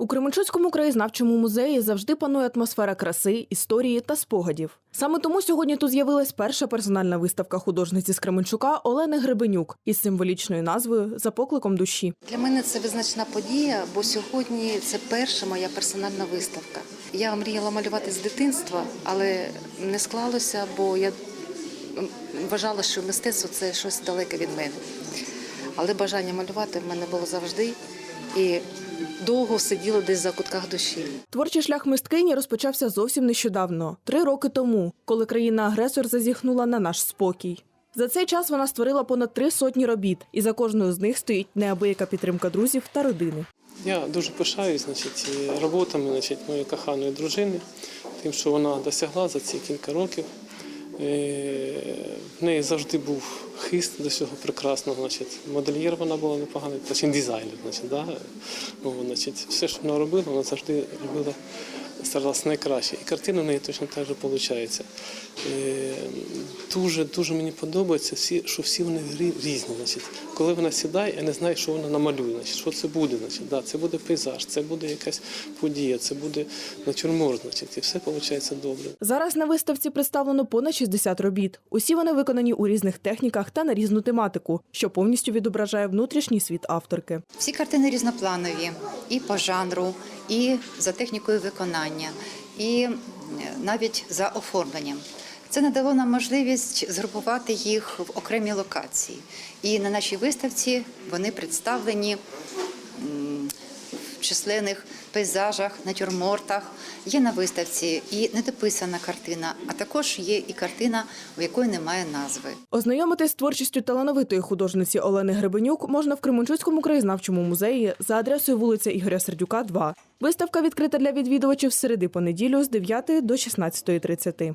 У Кременчуцькому краєзнавчому музеї завжди панує атмосфера краси, історії та спогадів. Саме тому сьогодні тут з'явилась перша персональна виставка художниці з Кременчука Олени Гребенюк із символічною назвою За покликом душі. Для мене це визначна подія, бо сьогодні це перша моя персональна виставка. Я мріяла малювати з дитинства, але не склалося, бо я вважала, що мистецтво це щось далеке від мене. Але бажання малювати в мене було завжди і довго сиділо десь за кутках душі. Творчий шлях мисткині розпочався зовсім нещодавно, три роки тому, коли країна-агресор зазіхнула на наш спокій. За цей час вона створила понад три сотні робіт, і за кожною з них стоїть неабияка підтримка друзів та родини. Я дуже пишаюсь значить, роботами значить, моєї коханої дружини, тим, що вона досягла за ці кілька років. В неї завжди був хист до цього прекрасного. Значить, модельєр вона була непогана, точніше дизайнер. Значить, да? ну, значить, все, що вона робила, вона завжди робила, старалася найкраще. І картина в неї точно так же виходить. Дуже, дуже мені подобається, всі, що всі вони рі- різні. Значить. Коли вона сідає, я не знаю, що вона намалює, значить, що це буде. Значить. Да, це буде пейзаж, це буде якась подія, це буде натюрморт, значить, і все виходить добре. Зараз на виставці представлено понад 60 робіт. Усі вони виконані у різних техніках та на різну тематику, що повністю відображає внутрішній світ авторки. Всі картини різнопланові і по жанру, і за технікою виконання, і е, навіть за оформленням. Це надало нам можливість згрупувати їх в окремі локації. І на нашій виставці вони представлені в численних пейзажах, натюрмортах. Є на виставці і недописана картина, а також є і картина, у якої немає назви. Ознайомитись з творчістю талановитої художниці Олени Гребенюк можна в Кременчуцькому краєзнавчому музеї за адресою вулиця Ігоря Сердюка, 2. Виставка відкрита для відвідувачів з середи по неділю з 9 до 16.30.